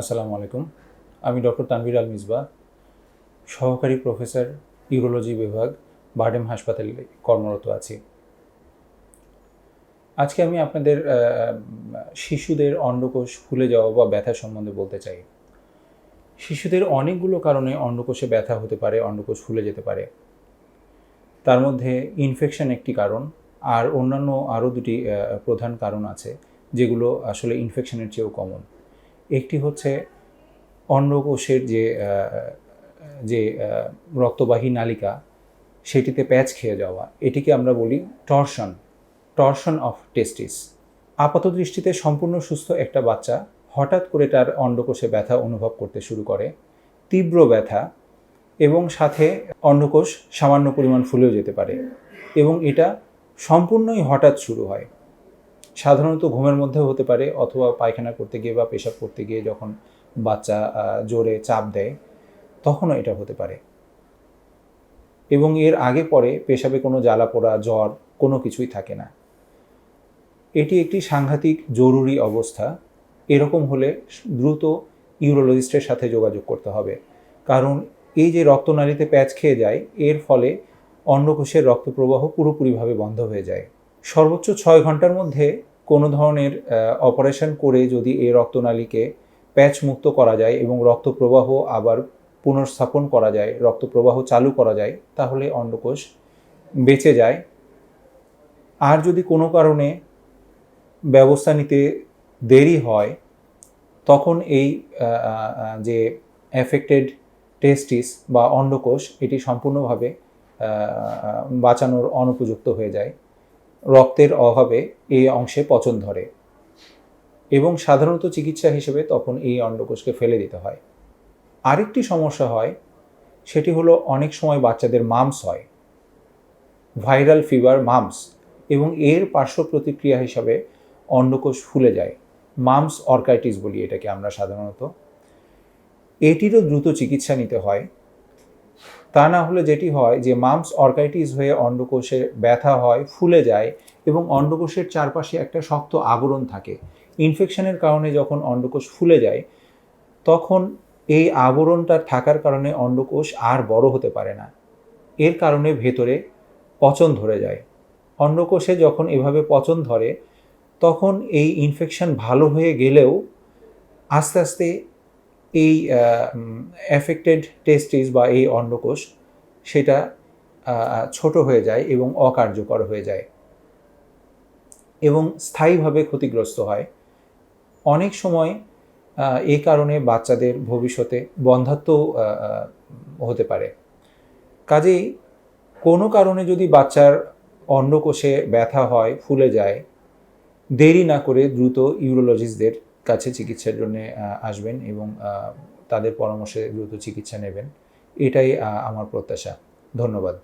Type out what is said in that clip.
আসসালামু আলাইকুম। আমি ডক্টর তানভীর আল মিসবা, সহকারী প্রফেসর, ইউরোলজি বিভাগ, বার্ডেম হাসপাতালে কর্মরত আছি। আজকে আমি আপনাদের শিশুদের অন্ডকোষ ফুলে যাওয়া বা ব্যথা সম্বন্ধে বলতে চাই। শিশুদের অনেকগুলো কারণে অন্ডকোষে ব্যথা হতে পারে, অন্ডকোষ ফুলে যেতে পারে। তার মধ্যে ইনফেকশন একটি কারণ, আর অন্যান্য আরও দুটি প্রধান কারণ আছে, যেগুলো আসলে ইনফেকশনের চেয়েও কমন। একটি হচ্ছে অন্ডকোষের যে যে রক্তবাহী নালিকা, সেটিতে প্যাচ খেয়ে যাওয়া। এটিকে আমরা বলি টর্শন টর্শন অফ টেস্টিস। আপাত দৃষ্টিতে সম্পূর্ণ সুস্থ একটা বাচ্চা হঠাৎ করে তার অন্ডকোষে ব্যথা অনুভব করতে শুরু করে। তীব্র ব্যথা এবং সাথে অন্ডকোষ সামান্য পরিমাণ ফুলেও যেতে পারে এবং এটা সম্পূর্ণই হঠাৎ শুরু হয়। সাধারণত ঘুমের মধ্যেও হতে পারে, অথবা পায়খানা করতে গিয়ে বা পেশাব করতে গিয়ে যখন বাচ্চা জোরে চাপ দেয়, তখনও এটা হতে পারে। এবং এর আগে পরে পেশাবে কোনো জ্বালা পোড়া, জ্বর কোনো কিছুই থাকে না। এটি একটি সাংঘাতিক জরুরি অবস্থা। এরকম হলে দ্রুত ইউরোলজিস্টের সাথে যোগাযোগ করতে হবে। কারণ এই যে রক্তনালীতে প্যাচ খেয়ে যায়, এর ফলে অন্ডকোষের রক্তপ্রবাহ পুরোপুরিভাবে বন্ধ হয়ে যায়। সর্বোচ্চ ছয় ঘণ্টার মধ্যে কোনো ধরনের অপারেশন করে যদি এই রক্তনালীকে প্যাচ মুক্ত করা যায় এবং রক্ত প্রবাহ আবার পুনর্স্থাপন করা যায় রক্ত প্রবাহ চালু করা যায়, তাহলে অন্ডকোষ বেঁচে যায়। আর যদি কোনো কারণে ব্যবস্থা নিতে দেরি হয়, তখন এই যে এফেক্টেড টেস্টিস বা অন্ডকোষ, এটি সম্পূর্ণভাবে বাঁচানোর অনুপযুক্ত হয়ে যায়। রক্তের অভাবে এই অংশে পচন ধরে এবং সাধারণত চিকিৎসা হিসেবে তখন এই অন্ডকোষকে ফেলে দিতে হয়। আরেকটি সমস্যা হয়, সেটি হলো অনেক সময় বাচ্চাদের মামস হয়, ভাইরাল ফিভার মামস, এবং এর পার্শ্ব প্রতিক্রিয়া হিসাবে অন্ডকোষ ফুলে যায়, মামস অর্কাইটিস বলি এটাকে আমরা সাধারণত। এটিরও দ্রুত চিকিৎসা নিতে হয় তা না হলে যেটি হয় যে মামস অর্কাইটিস হয়ে অন্ডকোষে ব্যথা হয়, ফুলে যায় এবং অন্ডকোষের চারপাশে একটা শক্ত আবরণ থাকে। ইনফেকশনের কারণে যখন অন্ডকোষ ফুলে যায়, তখন এই আবরণটা থাকার কারণে অন্ডকোষ আর বড় হতে পারে না। এর কারণে ভেতরে পচন ধরে যায়। অন্ডকোষে যখন এভাবে পচন ধরে, তখন এই ইনফেকশন ভালো হয়ে গেলেও আস্তে আস্তে এই অ্যাফেক্টেড টেস্টিস বা এই অন্ডকোষ সেটা ছোট হয়ে যায় এবং অকার্যকর হয়ে যায় এবং স্থায়ীভাবে ক্ষতিগ্রস্ত হয়। অনেক সময় এই কারণে বাচ্চাদের ভবিষ্যতে বন্ধাত্ম হতে পারে। কাজেই কোনো কারণে যদি বাচ্চার অন্ডকোষে ব্যথা হয়, ফুলে যায়, দেরি না করে দ্রুত ইউরোলজিস্টদের কাছে চিকিৎসার জন্য আসবেন এবং তাদের পরামর্শে দ্রুত চিকিৎসা নেবেন। এটাই আমার প্রত্যাশা। ধন্যবাদ।